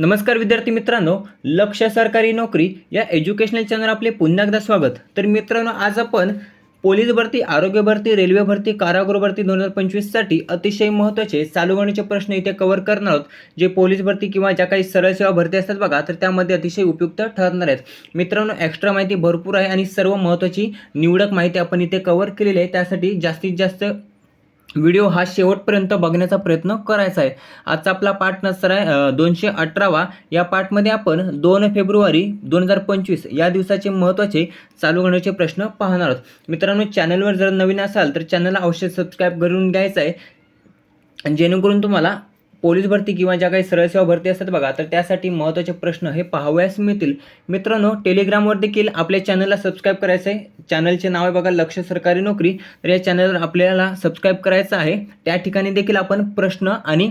नमस्कार विद्यार्थी मित्रांनो लक्ष सरकारी नोकरी या एज्युकेशनल चॅनल आपले पुन्हा एकदा स्वागत. तर मित्रांनो आज आपण पोलीस भरती आरोग्य भरती रेल्वे भरती कारागृह भरती दोन हजार पंचवीससाठी अतिशय महत्त्वाचे चालू प्रश्न इथे कव्हर करणार आहोत. जे पोलीस भरती किंवा ज्या काही सरळ सेवा भरती असतात बघा तर त्यामध्ये अतिशय उपयुक्त ठरणार आहेत. मित्रांनो एक्स्ट्रा माहिती भरपूर आहे आणि सर्व महत्त्वाची निवडक माहिती आपण इथे कव्हर केलेली आहे. त्यासाठी जास्तीत जास्त व्हिडिओ हा शेवटपर्यंत बघण्याचा प्रयत्न करायचा आहे. आजचा आपला पाठ नसर आहे दोनशे अठरावा या पाठमध्ये आपण दोन फेब्रुवारी दोन हजार पंचवीस या दिवसाचे महत्त्वाचे चालू घडण्याचे प्रश्न पाहणार आहोत. मित्रांनो चॅनलवर जर नवीन असाल तर चॅनलला अवश्य सबस्क्राईब करून घ्यायचं आहे. जेणेकरून तुम्हाला पोलीस भरती किंवा ज्या काही सरळ सेवा भरती असतात बघा तर त्यासाठी महत्त्वाचे प्रश्न हे पाहावयास मिळतील. मित्रांनो टेलिग्रामवर देखील आपल्या चॅनलला सबस्क्राईब करायचं आहे चॅनलचे नाव आहे बघा लक्ष सरकारी नोकरी. तर या चॅनलवर आपल्याला सबस्क्राईब करायचं आहे. त्या ठिकाणी देखील आपण प्रश्न आणि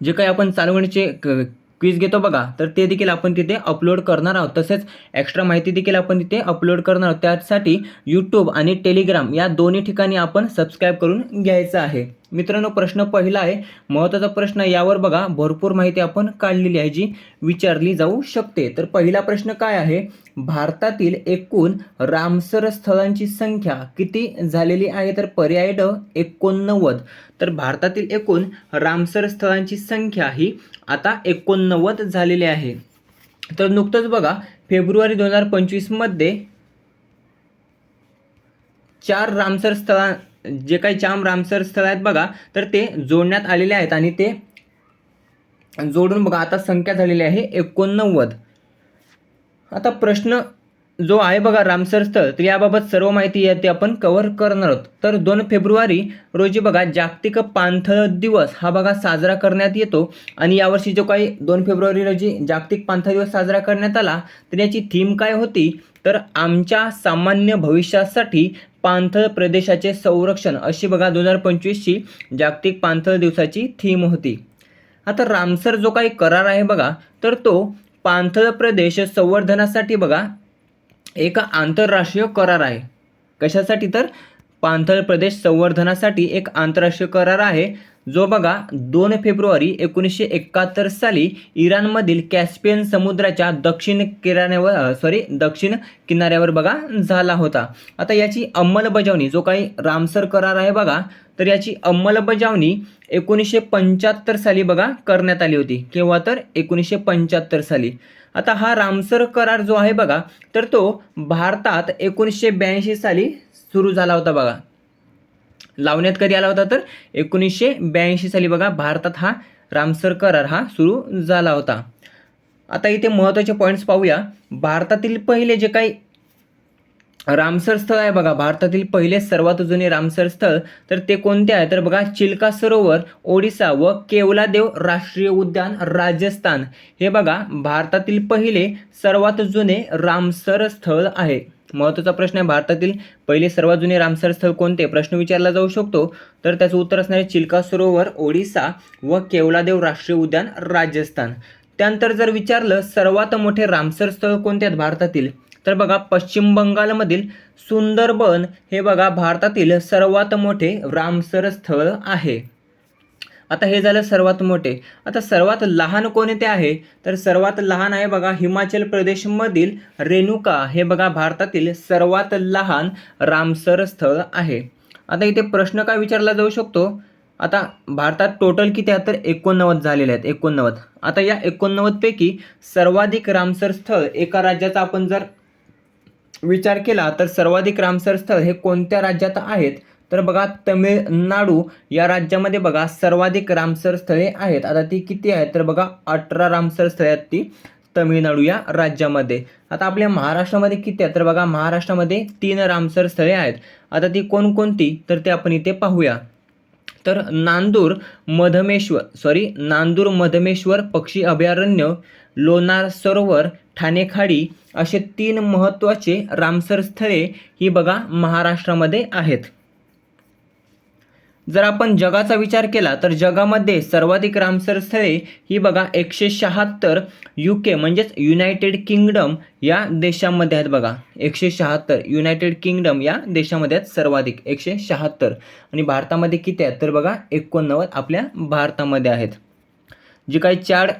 जे काही आपण चालवणीचे क्विज घेतो बघा तर ते देखील आपण तिथे अपलोड करणार आहोत. तसेच एक्स्ट्रा माहिती देखील आपण तिथे अपलोड करणार आहोत. त्यासाठी यूट्यूब आणि टेलिग्राम या दोन्ही ठिकाणी आपण सबस्क्राईब करून घ्यायचं आहे. मित्रांनो प्रश्न पहिला आहे. महत्त्वाचा प्रश्न यावर बघा. भरपूर माहिती आपण काढलेली आहे जी विचारली जाऊ शकते. तर पहिला प्रश्न काय आहे? भारतातील एकूण रामसर स्थळांची संख्या किती झालेली आहे? तर पर्याय ड एकोणनव्वद. तर भारतातील एकूण रामसर स्थळांची संख्या ही आता एकोणनव्वद झालेली आहे. तर नुकतंच बघा फेब्रुवारी दोन हजार पंचवीसमध्ये चार रामसर स्थळां जे काही जाम रामसर स्थळ आहेत बघा तर ते जोडण्यात आलेले आहेत आणि ते जोडून बघा आता संख्या झालेली आहे एकोणनव्वद. आता प्रश्न जो आहे बघा रामसर स्थळ तर याबाबत सर्व माहिती आहे ते आपण कव्हर करणार आहोत. तर दोन फेब्रुवारी रोजी बघा जागतिक पाणथळ दिवस हा बघा साजरा करण्यात येतो. आणि यावर्षी जो काही दोन फेब्रुवारी रोजी जागतिक पाणथळ दिवस साजरा करण्यात आला तर याची थीम काय होती? तर आमच्या सामान्य भविष्यासाठी पाणथळ प्रदेशाचे संरक्षण अशी बघा दोन हजार पंचवीसची जागतिक पाणथळ दिवसाची थीम होती. आता रामसर जो काही करार आहे बघा तर तो पाणथळ प्रदेश संवर्धनासाठी बघा एक आंतरराष्ट्रीय करार आहे. कशासाठी तर? पाणथळ प्रदेश संवर्धनासाठी एक आंतरराष्ट्रीय करार आहे. जो बघा दोन फेब्रुवारी एकोणीसशे एकाहत्तर साली इराणमधील कॅस्पियन समुद्राच्या दक्षिण किराण्यावर सॉरी दक्षिण किनाऱ्यावर बघा झाला होता. आता याची अंमलबजावणी जो काही रामसर करार आहे बघा तर याची अंमलबजावणी एकोणीसशे पंच्याहत्तर साली बघा करण्यात आली होती. केव्हा तर? एकोणीसशे पंच्याहत्तर साली. आता हा रामसर करार जो आहे बघा तर तो भारतात एकोणीसशे ब्याऐंशी साली सुरू झाला होता बघा. लावण्यात कधी आला होता तर? एकोणीसशे ब्याऐंशी साली बघा भारतात हा रामसर करार हा सुरू झाला होता. आता इथे महत्त्वाचे पॉईंट्स पाहूया. भारतातील पहिले जे काही रामसर स्थळ आहे बघा भारतातील पहिले सर्वात जुने रामसर स्थळ तर ते कोणते आहे? तर बघा चिल्का सरोवर ओडिसा व केवलादेव राष्ट्रीय उद्यान राजस्थान. हे बघा भारतातील पहिले सर्वात जुने रामसर स्थळ आहे. महत्त्वाचा प्रश्न आहे भारतातील पहिले सर्वात जुने रामसर स्थळ कोणते? प्रश्न विचारला जाऊ शकतो. तर त्याचं उत्तर असणार आहे चिल्का सरोवर ओडिसा व केवलादेव राष्ट्रीय उद्यान राजस्थान. त्यानंतर जर विचारलं सर्वात मोठे रामसर स्थळ कोणते आहेत? भारतातील तर बघा पश्चिम बंगालमधील सुंदरबन हे बघा भारतातील सर्वात मोठे रामसर स्थळ आहे. आता हे झालं सर्वात मोठे. आता सर्वात लहान कोणते आहे? तर सर्वात लहान आहे बघा हिमाचल प्रदेशमधील रेणुका हे बघा भारतातील सर्वात लहान रामसर स्थळ आहे. आता इथे प्रश्न काय विचारला जाऊ शकतो? आता भारतात टोटल किती आहेत तर एकोणनव्वद झालेले आहेत एकोणनव्वद. आता या एकोणनव्वदपैकी सर्वाधिक रामसर स्थळ एका राज्याचा आपण जर विचार केला तर सर्वाधिक रामसर स्थळ हे कोणत्या राज्यात आहेत? तर बघा तमिळनाडू या राज्यामध्ये बघा सर्वाधिक रामसर स्थळे आहेत. आता ती किती आहेत? तर बघा अठरा रामसर स्थळे आहेत ती तमिळनाडू या राज्यामध्ये. आता आपल्या महाराष्ट्रामध्ये किती आहेत? तर बघा महाराष्ट्रामध्ये तीन रामसर स्थळे आहेत. आता ती कोणकोणती? तर ते आपण इथे पाहूया. तर नांदूर मधमेश्वर सॉरी नांदूर मधमेश्वर पक्षी अभयारण्य लोणार सरोवर ठाणेखाडी असे तीन महत्त्वाचे रामसर स्थळे ही बघा महाराष्ट्रामध्ये आहेत. जर आपण जगाचा विचार केला तर जगामध्ये सर्वाधिक रामसर स्थळे ही बघा एकशे शहात्तर यू के म्हणजेच युनायटेड किंगडम या देशामध्ये आहेत बघा. एकशे शहात्तर युनायटेड किंगडम या देशामध्ये आहेत सर्वाधिक एकशे शहात्तर. आणि भारतामध्ये किती आहेत? तर बघा एकोणनव्वद आपल्या भारतामध्ये आहेत. जी काही चार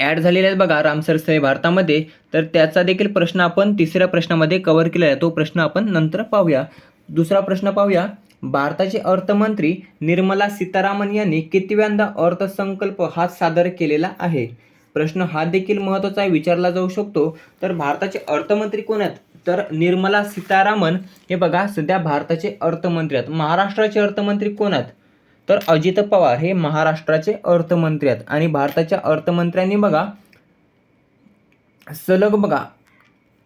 ॲड झालेले आहेत बघा रामसर स्थळे भारतामध्ये. तर त्याचा देखील प्रश्न आपण तिसऱ्या प्रश्नामध्ये कव्हर केलेला आहे. तो प्रश्न आपण नंतर पाहूया. दुसरा प्रश्न पाहूया. भारताचे अर्थमंत्री निर्मला सीतारामन यांनी कितव्यांदा अर्थसंकल्प हा सादर केलेला आहे? प्रश्न हा देखील महत्त्वाचा आहे विचारला जाऊ शकतो. तर भारताचे अर्थमंत्री कोण आहेत? तर निर्मला सीतारामन. हे बघा सध्या भारताचे अर्थमंत्री आहेत. महाराष्ट्राचे अर्थमंत्री कोण आहेत? तर अजित पवार हे महाराष्ट्राचे अर्थमंत्री आहेत. आणि भारताच्या अर्थमंत्र्यांनी बघा सलग बघा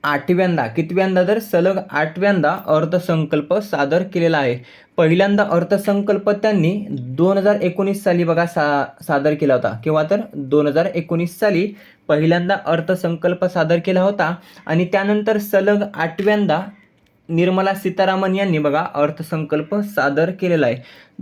आठव्यांदा कितव्यांदा तर सलग आठव्यांदा अर्थसंकल्प सादर केलेला आहे. पहिल्यांदा अर्थसंकल्प त्यांनी दोन हजार एकोणीस साली बघा सा सादर केला होता. किंवा तर दोन हजार एकोणीस साली पहिल्यांदा अर्थसंकल्प सादर केला होता. आणि त्यानंतर सलग आठव्यांदा निर्मला सीतारामन यांनी बघा अर्थसंकल्प सादर केलेला आहे.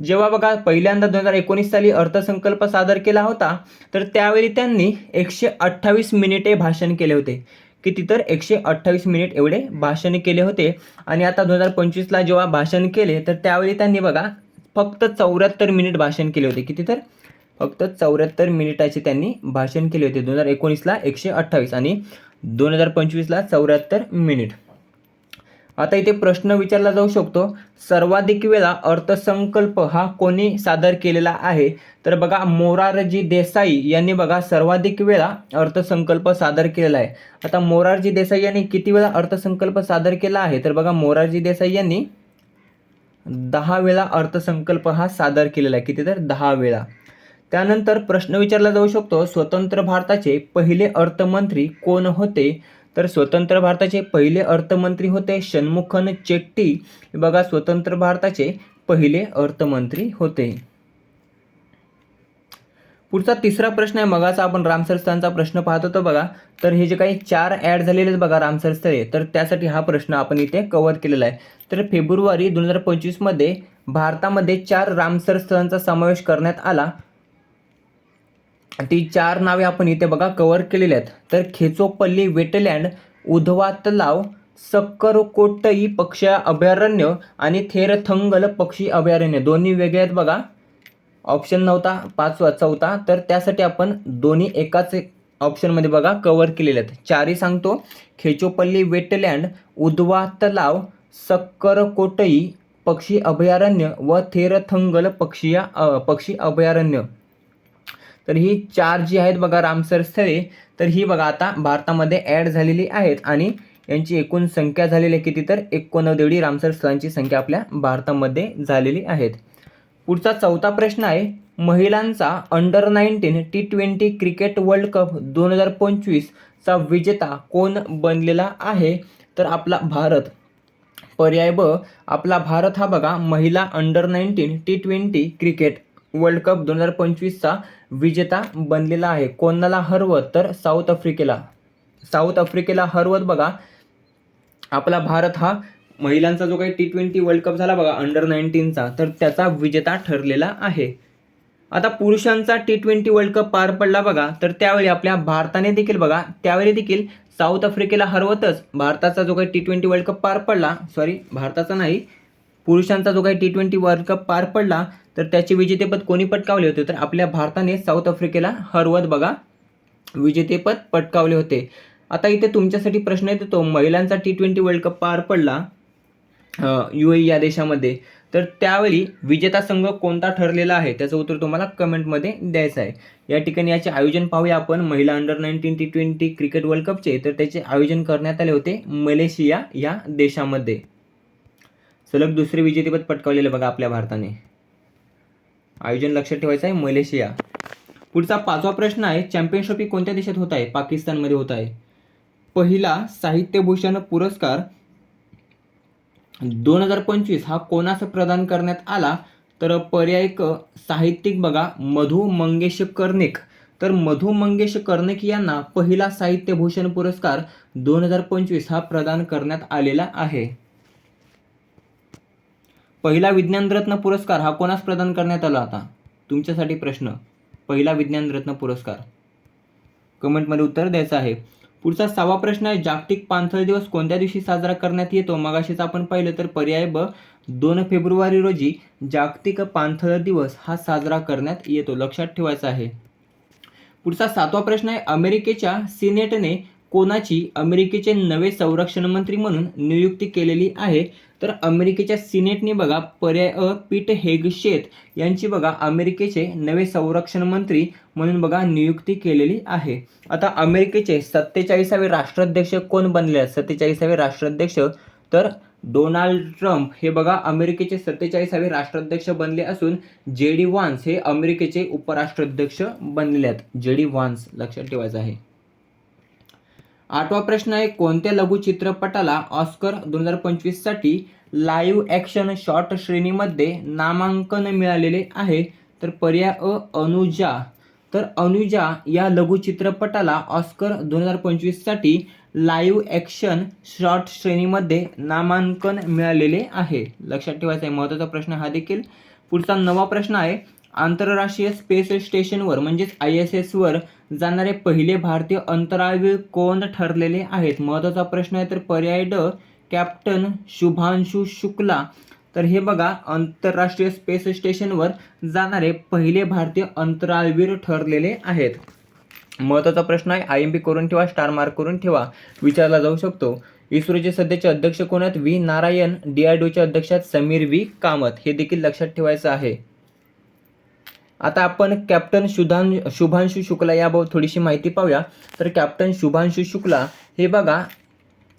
जेव्हा बघा पहिल्यांदा दोन हजार एकोणीस साली अर्थसंकल्प सादर केला होता तर त्यावेळी त्यांनी एकशे अठ्ठावीस मिनिटे भाषण केले होते. किती तर? एकशे अठ्ठावीस मिनिट एवढे भाषण केले होते. आणि आता दोन हजार पंचवीसला जेव्हा भाषण केले तर त्यावेळी त्यांनी बघा फक्त चौऱ्याहत्तर मिनिट भाषण केले होते. किती तर? फक्त चौऱ्याहत्तर मिनिटाचे त्यांनी भाषण केले होते दोन हजार एकोणीसला एकशे अठ्ठावीस आणि दोन हजार पंचवीसला चौऱ्याहत्तर मिनिट. आता इथे प्रश्न विचारला जाऊ शकतो. सर्वाधिक वेळा अर्थसंकल्प हा कोणी सादर केलेला आहे? तर बघा मोरारजी देसाई यांनी बघा सर्वाधिक वेळा अर्थसंकल्प सादर केलेला आहे. आता मोरारजी देसाई यांनी किती वेळा अर्थसंकल्प सादर केला आहे? तर बघा मोरारजी देसाई यांनी दहा वेळा अर्थसंकल्प हा सादर केलेला आहे. किती तर दहा वेळा. त्यानंतर प्रश्न विचारला जाऊ शकतो स्वतंत्र भारताचे पहिले अर्थमंत्री कोण होते? तर स्वतंत्र भारताचे पहिले अर्थमंत्री होते षण्मुखन चेट्टी. हे बघा स्वतंत्र भारताचे पहिले अर्थमंत्री होते. पुढचा तिसरा प्रश्न आहे मगाचा आपण रामसर स्थळांचा प्रश्न पाहत होतो बघा. तर हे जे काही चार ॲड झालेले बघा रामसर स्थळे तर त्यासाठी हा प्रश्न आपण इथे कव्हर केलेला आहे. तर फेब्रुवारी दोन हजार पंचवीसमध्ये भारतामध्ये चार रामसर स्थळांचा समावेश करण्यात आला. ती चार नावे आपण इथे बघा कव्हर केलेली आहेत. तर खेचोपल्ली वेटलँड उधवा तलाव सक्करकोटई पक्षी अभयारण्य आणि थेरथंगल पक्षी अभयारण्य. दोन्ही वेगळे आहेत बघा. ऑप्शन नव्हता पाचवा चौथा. तर त्यासाठी आपण दोन्ही एकाच ऑप्शनमध्ये बघा कव्हर केलेले आहेत. चारही सांगतो. खेचोपल्ली वेटलँड उधवा तलाव सक्करकोटई पक्षी अभयारण्य व थेरथंगल पक्षी पक्षी अभयारण्य. तर ही चार जी आहेत बघा रामसर स्थळे तर ही बघा आता भारतामध्ये ॲड झालेली आहेत आणि यांची एकूण संख्या झालेली आहे किती तर? एकोणनव्वद एवढी रामसर स्थळांची संख्या आपल्या भारतामध्ये झालेली आहेत. पुढचा चौथा प्रश्न आहे महिलांचा under nineteen T twenty cricket world cup दोन हजार पंचवीसचा विजेता कोण बनलेला आहे? तर आपला भारत. पर्याय ब आपला भारत हा बघा महिला under nineteen T twenty cricket world cup दोन हजार पंचवीसचा विजेता बनलेला आहे. कोणाला हरवत? तर साऊथ आफ्रिकेला साऊथ आफ्रिकेला हरवत बघा. आपला भारत हा महिलांचा जो काही टी ट्वेंटी वर्ल्ड कप झाला बघा अंडर नाईन्टीनचा तर त्याचा विजेता ठरलेला आहे. आता पुरुषांचा टी ट्वेंटी वर्ल्ड कप पार पडला बघा तर त्यावेळी आपल्या भारताने देखील बघा त्यावेळी देखील साऊथ आफ्रिकेला हरवतच भारताचा जो काही टी ट्वेंटी वर्ल्ड कप पार पडला सॉरी भारताचा नाही पुरुषांचा जो काही टी ट्वेंटी वर्ल्ड कप पार पडला तर त्याचे विजेतेपद कोणी पटकावले होते? तर आपल्या भारताने साऊथ आफ्रिकेला हरवत बघा विजेतेपद पटकावले होते. आता इथे तुमच्यासाठी प्रश्न येतो तो महिलांचा टी ट्वेंटी वर्ल्ड कप पार पडला यू ए या देशामध्ये तर त्यावेळी विजेता संघ कोणता ठरलेला आहे? त्याचं उत्तर तुम्हाला कमेंटमध्ये द्यायचं आहे. या ठिकाणी याचे आयोजन पाहूया आपण महिला under nineteen T twenty cricket world कपचे तर त्याचे आयोजन करण्यात आले होते मलेशिया या देशामध्ये. सलग दुसरे विजेतेपद पटकावलेले बघा आपल्या भारताने. आयोजन लक्षात ठेवायचं आहे मलेशिया. पुढचा पाचवा प्रश्न आहे चॅम्पियनशिप ट्रॉफी कोणत्या देशात होत आहे? पाकिस्तानमध्ये होत आहे. पहिला साहित्यभूषण पुरस्कार दोन हजार पंचवीस हा कोणास प्रदान करण्यात आला? तर पर्याय क साहित्यिक बघा मधु मंगेश कर्णिक तर मधु मंगेश कर्णिक यांना पहिला साहित्यभूषण पुरस्कार दोन हजार पंचवीस हा प्रदान करण्यात आलेला आहे. पहिला विज्ञानरत्न पुरस्कार हा कोणास प्रदान करण्यात आला होता? तुमच्यासाठी प्रश्न. पहिला विज्ञानरत्न पुरस्कार. कमेंटमध्ये उत्तर द्यायचं आहे. पुढचा सहावा प्रश्न आहे जागतिक पाणथळ दिवस कोणत्या दिवशी साजरा करण्यात येतो? मगाशीच आपण पाहिलं तर पर्याय ब दोन फेब्रुवारी रोजी जागतिक पाणथळ दिवस हा साजरा करण्यात येतो. लक्षात ठेवायचा आहे. पुढचा सातवा प्रश्न आहे अमेरिकेच्या सिनेटने कोणाची अमेरिकेचे नवे संरक्षण मंत्री म्हणून नियुक्ती केलेली आहे तर अमेरिकेच्या सिनेटने बघा पर्याय अ पीट हेगशेत यांची बघा अमेरिकेचे नवे संरक्षण मंत्री म्हणून बघा नियुक्ती केलेली आहे. आता अमेरिकेचे सत्तेचाळीसावे राष्ट्राध्यक्ष कोण बनले आहेत? सत्तेचाळीसावे राष्ट्राध्यक्ष तर डोनाल्ड ट्रम्प हे बघा अमेरिकेचे सत्तेचाळीसावे राष्ट्राध्यक्ष बनले असून जे डी वान्स हे अमेरिकेचे उपराष्ट्राध्यक्ष बनले आहेत. जे डी वान्स लक्षात ठेवायचं आहे. आठवा प्रश्न आहे कोणत्या लघु चित्रपटाला ऑस्कर दोन हजार पंचवीससाठी लाईव्ह ॲक्शन शॉर्ट श्रेणीमध्ये नामांकन मिळालेले आहे? तर पर्याय अ अनुजा. तर अनुजा या लघु चित्रपटाला ऑस्कर दोन हजार पंचवीससाठी लाईव्ह ॲक्शन शॉर्ट श्रेणीमध्ये नामांकन मिळालेले आहे. लक्षात ठेवायचा आहे महत्त्वाचा प्रश्न हा देखील. पुढचा नवा प्रश्न आहे आंतरराष्ट्रीय स्पेस स्टेशनवर म्हणजेच आय एस एसवर जाणारे पहिले भारतीय अंतराळवीर कोण ठरलेले आहेत? महत्त्वाचा प्रश्न आहे तर पर्याय ड कॅप्टन शुभांशु शुक्ला. तर हे बघा आंतरराष्ट्रीय स्पेस स्टेशनवर जाणारे पहिले भारतीय अंतराळवीर ठरलेले आहेत. महत्त्वाचा प्रश्न आहे आय एम पी करून ठेवा स्टार मार्क करून ठेवा विचारला जाऊ शकतो. इस्रोचे सध्याचे अध्यक्ष कोण आहेत? V. Narayan D I D अध्यक्ष आहेत समीर व्ही. कामत. हे देखील लक्षात ठेवायचं आहे. आता आपण कॅप्टन शुधां शुभांशु शुक्ला याबाबत थोडीशी माहिती पाहूया. तर कॅप्टन शुभांशु शुक्ला हे बघा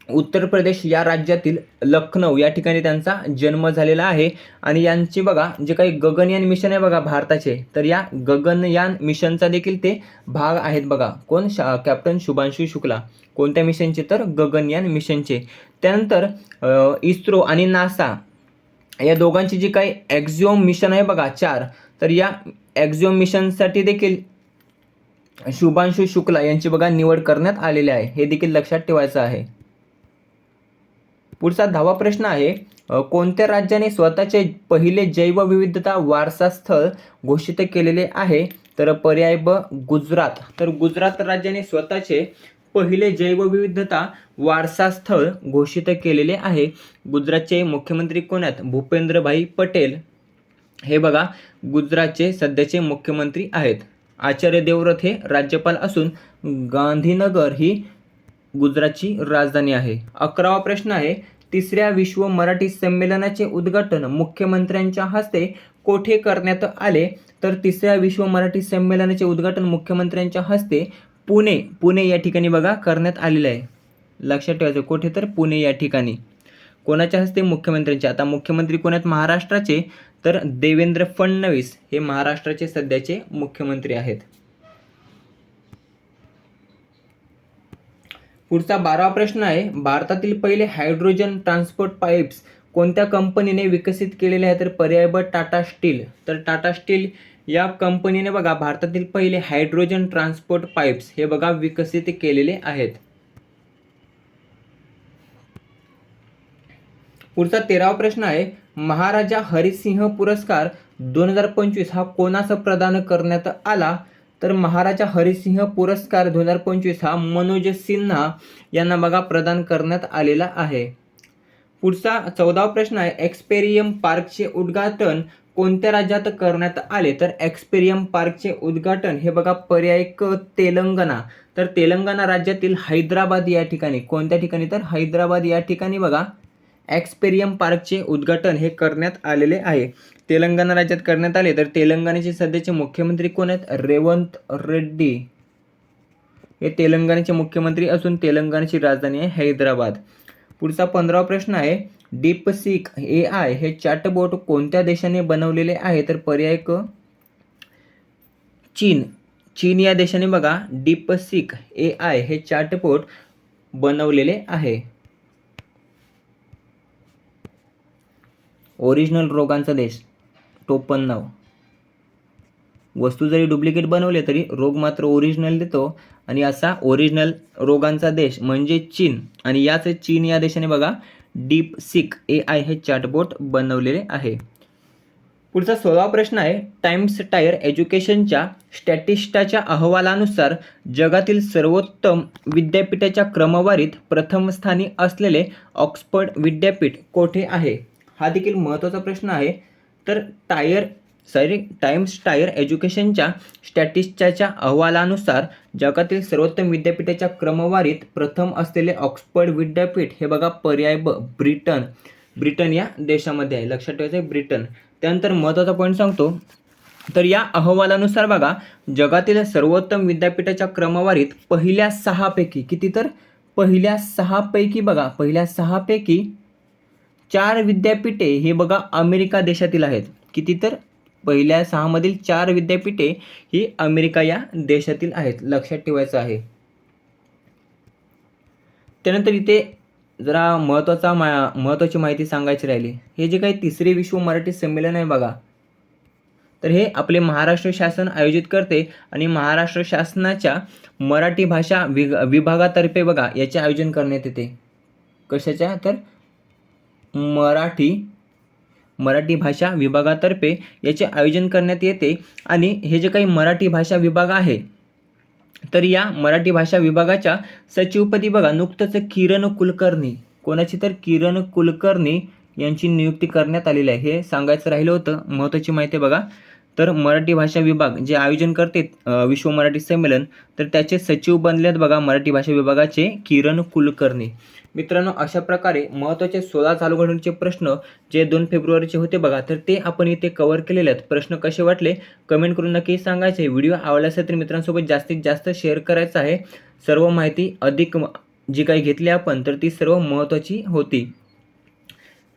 उत्तर प्रदेश या राज्यातील लखनौ या ठिकाणी त्यांचा जन्म झालेला आहे. आणि यांची बघा जे काही गगनयान मिशन आहे बघा भारताचे तर या गगनयान मिशनचा देखील ते भाग आहेत बघा. कोण? शा कॅप्टन शुभांशु शुक्ला. कोणत्या मिशनचे तर गगनयान मिशनचे त्यानंतर इस्रो आणि नासा या दोघांची जी काही एक्झिओम मिशन आहे बघा चार तर या एक्झोमिशनसाठी देखील शुभांशु शुक्ला यांची बघा निवड करण्यात आलेली आहे. हे देखील लक्षात ठेवायचं आहे. पुढचा दहावा प्रश्न आहे कोणत्या राज्याने स्वतःचे पहिले जैवविविधता वारसा स्थळ घोषित केलेले आहे? तर पर्याय ब गुजरात. तर गुजरात राज्याने स्वतःचे पहिले जैवविविधता वारसा स्थळ घोषित केलेले आहे. गुजरातचे मुख्यमंत्री कोण आहेत? भूपेंद्रभाई पटेल. हे बघा गुजरातचे सध्याचे मुख्यमंत्री आहेत. आचार्य देवव्रत हे राज्यपाल असून गांधीनगर ही गुजरातची राजधानी आहे. अकरावा प्रश्न आहे तिसऱ्या विश्व मराठी संमेलनाचे उद्घाटन मुख्यमंत्र्यांच्या हस्ते कोठे करण्यात आले? तर तिसऱ्या विश्व मराठी संमेलनाचे उद्घाटन मुख्यमंत्र्यांच्या हस्ते पुणे पुणे या ठिकाणी बघा करण्यात आलेलं आहे. लक्षात ठेवायचं कोठे तर पुणे या ठिकाणी. कोणाच्या हस्ते? मुख्यमंत्र्यांचे आता मुख्यमंत्री कोण आहेत? महाराष्ट्राचे. तर देवेंद्र फडणवीस हे महाराष्ट्राचे सध्याचे मुख्यमंत्री आहेत. पुढचा बारावा प्रश्न आहे. भारतातील पहिले हायड्रोजन ट्रान्सपोर्ट पाईप्स कोणत्या कंपनीने विकसित केलेले आहे तर पर्याय टाटा स्टील. तर टाटा स्टील या कंपनीने बघा भारतातील पहिले हायड्रोजन ट्रान्सपोर्ट पाईप्स हे बघा विकसित केलेले आहेत. पुढचा तेरावा प्रश्न आहे महाराजा हरिसिंह पुरस्कार दोन हजार पंचवीस हा कोणाचा प्रदान करण्यात आला? तर महाराजा हरिसिंह पुरस्कार दोन हजार पंचवीस हा मनोज सिन्हा यांना बघा प्रदान करण्यात आलेला आहे. पुढचा चौदावा प्रश्न आहे एक्सपेरियम पार्कचे उद्घाटन कोणत्या राज्यात करण्यात आले? तर एक्सपेरियम पार्कचे उद्घाटन हे बघा पर्याय क तेलंगणा. तर तेलंगणा राज्यातील हैदराबाद या ठिकाणी कोणत्या ठिकाणी? तर हैदराबाद या ठिकाणी बघा. एक्सपेरियम पार्कचे उद्घाटन हे करण्यात आलेले आहे. तेलंगणा राज्यात करण्यात आले तर तेलंगणाचे सध्याचे मुख्यमंत्री कोण आहेत? रेवंत रेड्डी. हे तेलंगणाचे मुख्यमंत्री असून तेलंगणाची राजधानी आहे हैदराबाद. पुढचा पंधरावा प्रश्न आहे डीप डीपसीक ए आय हे चॅटबोट कोणत्या देशाने बनवलेले आहे? तर पर्याय क चीन. चीन या देशाने बघा डीप डीपसीक ए आय हे चॅटबोट बनवलेले आहे. ओरिजिनल रोगांचा देश. टोपन नाव वस्तू जरी डुप्लिकेट बनवले तरी रोग मात्र ओरिजिनल देतो आणि असा ओरिजिनल रोगांचा देश म्हणजे चीन. आणि याच चीन या देशाने बघा डीप सिक ए आय हे चॅटबोट बनवलेले आहे. पुढचा सोळावा प्रश्न आहे टाइम्स टायर एज्युकेशनच्या स्टॅटिस्टाच्या अहवालानुसार जगातील सर्वोत्तम विद्यापीठाच्या क्रमवारीत प्रथम स्थानी असलेले ऑक्सफर्ड विद्यापीठ कोठे आहे? हा देखील महत्त्वाचा प्रश्न आहे. तर टायर सॉरी टाइम्स टायर एज्युकेशनच्या स्टॅटिस्टच्या अहवालानुसार जगातील सर्वोत्तम विद्यापीठाच्या क्रमवारीत प्रथम असलेले ऑक्सफर्ड विद्यापीठ हे बघा पर्याय ब ब्रिटन ब्रिटन या देशामध्ये आहे. लक्षात ठेवायचं आहे ब्रिटन त्यानंतर महत्त्वाचा पॉईंट सांगतो. तर या अहवालानुसार बघा जगातील सर्वोत्तम विद्यापीठाच्या क्रमवारीत पहिल्या सहापैकी किती तर? पहिल्या सहापैकी बघा पहिल्या सहापैकी चार विद्यापीठे हे बघा अमेरिका देशातील आहेत. किती तर? पहिल्या सहामधील चार विद्यापीठे ही अमेरिका या देशातील आहेत. लक्षात ठेवायचं आहे. त्यानंतर इथे जरा महत्त्वाचा मा महत्त्वाची माहिती सांगायची राहिली. हे जे काही तिसरे विश्व मराठी संमेलन आहे बघा. तर हे आपले महाराष्ट्र शासन आयोजित करते आणि महाराष्ट्र शासनाच्या मराठी भाषा विग विभागातर्फे बघा याचे आयोजन करण्यात येते. कशाच्या? तर मराठी मराठी भाषा विभागातर्फे याचे आयोजन करण्यात येते. आणि हे जे काही मराठी भाषा विभाग आहे तर या मराठी भाषा विभागाच्या सचिवपदी बघा नुकतंच किरण कुलकर्णी. कोणाची तर किरण कुलकर्णी यांची नियुक्ती करण्यात आलेली आहे. हे सांगायचं राहिलं होतं महत्त्वाची माहिती आहे बघा. तर मराठी भाषा विभाग जे आयोजन करते विश्व मराठी संमेलन तर त्याचे सचिव बनलेत बघा मराठी भाषा विभागाचे किरण कुलकर्णी. मित्रांनो अशा प्रकारे महत्त्वाचे सोळा चालू घडामोडीचे प्रश्न जे दोन फेब्रुवारीचे होते बघा तर ते आपण इथे कव्हर केलेले आहेत. प्रश्न कसे वाटले? कमेंट करून नक्की सांगायचे. व्हिडिओ आवडला असेल तर मित्रांसोबत जास्तीत जास्त शेअर करायचं आहे. सर्व माहिती अधिक जी काही घेतली आपण तर ती सर्व महत्त्वाची होती.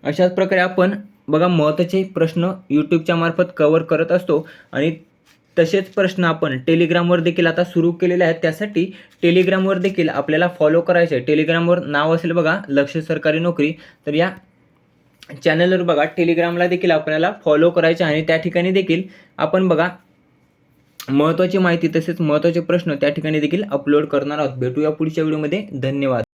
अशाच प्रकारे आपण बघा महत्त्वाचे प्रश्न यूट्यूबच्या मार्फत कवर करत असतो आणि तसेच प्रश्न आपण टेलिग्रामवर देखील आता सुरू केलेले आहेत. त्यासाठी टेलिग्रामवर देखील आपल्याला फॉलो करायचे आहे. टेलिग्रामवर नाव असेल बघा लक्ष सरकारी नोकरी. तर या चॅनलवर बघा टेलिग्रामला देखील आपल्याला फॉलो करायचे आणि त्या ठिकाणी देखील आपण बघा महत्त्वाची माहिती तसेच महत्त्वाचे प्रश्न त्या ठिकाणी देखील अपलोड करणार आहोत. भेटूया पुढच्या व्हिडिओमध्ये धन्यवाद.